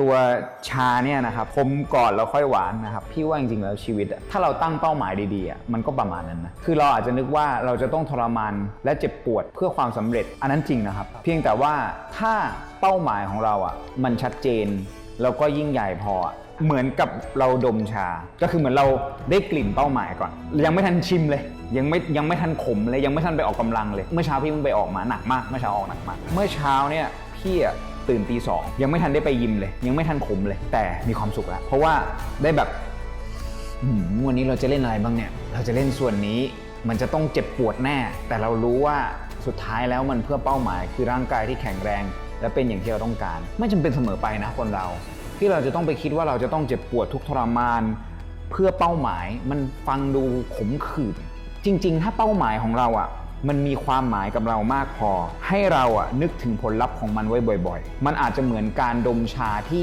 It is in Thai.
ตัวชาเนี่ยนะครับคมก่อนแล้วค่อยหวานนะครับพี่ว่าจริงๆแล้วชีวิต ถ้าเราตั้งเป้าหมายดีๆมันก็ประมาณนั้นนะคือเราอาจจะนึกว่าเราจะต้องทรมานและเจ็บปวดเพื่อความสำเร็จอันนั้นจริงนะครับ เพียงแต่ว่าถ้าเป้าหมายของเราอะมันชัดเจน แล้วก็ยิ่งใหญ่พอเหมือนกับเราดมชา ก็คือเหมือนเราได้กลิ่นเป้าหมายก่อน ยังไม่ทันชิมเลย ยังไม่ยังไม่ทันขมเลยยังไม่ทันไปออกกำลังเลย เมื่อเช้าพี่เพิ่งไปออกมาหนักมากเมื่อเช้าออกหนักมาก เมื่อเช้าเนี่ยพี่อะ ตื่นตีสองยังไม่ทันได้ไปยิมเลย ยังไม่ทันขมเลย แต่มีความสุขแล้ว เพราะว่าได้แบบวันนี้เราจะเล่นอะไรบ้างเนี่ย เราจะเล่นส่วนนี้มันจะต้องเจ็บปวดแน่ แต่เรารู้ว่าสุดท้ายแล้วมันเพื่อเป้าหมาย คือร่างกายที่แข็งแรง และเป็นอย่างที่เราต้องการ ไม่จำเป็นเสมอไปนะคนเรา ที่เราจะต้องไปคิดว่าเราจะต้องเจ็บปวดทุกทรมาน เพื่อเป้าหมายมันฟังดูขมขื่นจริง ๆ ถ้าเป้าหมายของเราอะ มันมีความหมายกับเรามากพอ ให้เราอะนึกถึงผลลัพธ์ของมันไว้บ่อย ๆ มันอาจจะเหมือนการดมชาที่